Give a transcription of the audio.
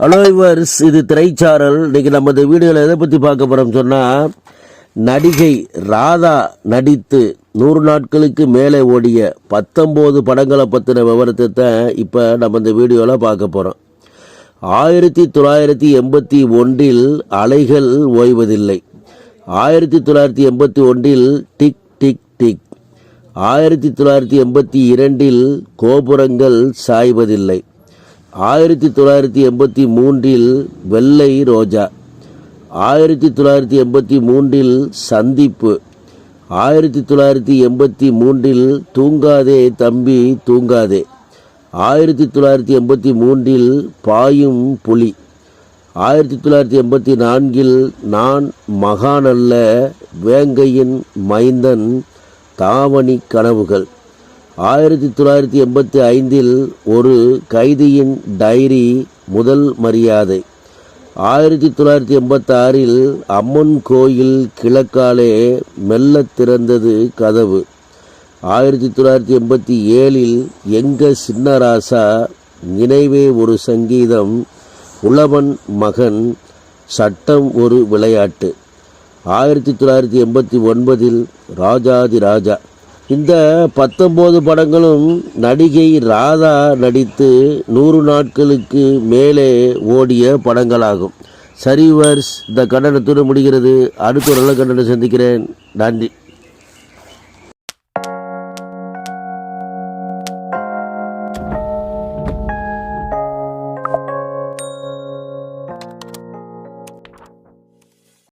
Hello இவர்ஸ் இது திரைச்சாரல். இன்னைக்கு நம்ம வீடுகளை வீடியோவில் எதை பற்றி பார்க்க போகிறோம் சொன்னால் நடிகை ராதா நடித்து நூறு நாட்களுக்கு மேலே ஓடிய பத்தொம்போது படங்களை பற்றின விவரத்தை தான் இப்போ நம்ம இந்த வீடியோவில் பார்க்க போகிறோம் ஆயிரத்தி தொள்ளாயிரத்தி எண்பத்தி ஒன்றில் அலைகள் ஓய்வதில்லை. ஆயிரத்தி தொள்ளாயிரத்தி எண்பத்தி ஒன்றில் டிக் டிக் டிக். ஆயிரத்தி தொள்ளாயிரத்தி எண்பத்தி இரண்டில் கோபுரங்கள் சாய்வதில்லை. ஆயிரத்தி தொள்ளாயிரத்தி எண்பத்தி மூன்றில் வெள்ளை ரோஜா ஆயிரத்தி தொள்ளாயிரத்தி எண்பத்தி மூன்றில் சந்திப்பு ஆயிரத்தி தொள்ளாயிரத்தி எண்பத்தி மூன்றில் தூங்காதே தம்பி தூங்காதே ஆயிரத்தி தொள்ளாயிரத்தி எண்பத்தி மூன்றில் பாயும் புலி ஆயிரத்தி தொள்ளாயிரத்தி எண்பத்தி நான்கில் நான் மகானல்ல வேங்கையின் மைந்தன் தாவணி கனவுகள். ஆயிரத்தி தொள்ளாயிரத்தி எண்பத்தி ஐந்தில் ஒரு கைதியின் டைரி முதல் மரியாதை. ஆயிரத்தி தொள்ளாயிரத்தி எண்பத்தாறில் அம்மன் கோயில் கிழக்காலே மெல்ல திறந்தது கதவு. ஆயிரத்தி தொள்ளாயிரத்தி எண்பத்தி ஏழில் எங்க சின்னராசா நினைவே ஒரு சங்கீதம் உழவன் மகன் சட்டம் ஒரு விளையாட்டு ஆயிரத்தி தொள்ளாயிரத்தி எண்பத்தி ஒன்பதில் ராஜாதி ராஜா இந்த பத்தொம்போது படங்களும் நடிகை ராதா நடித்து நூறு நாட்களுக்கு மேலே ஓடிய படங்களாகும். சரிவர்ஸ் இந்த கண்டனத்துடன் முடிகிறது. அடுத்த ஒரு நல்ல கண்டனம் சந்திக்கிறேன். நன்றி.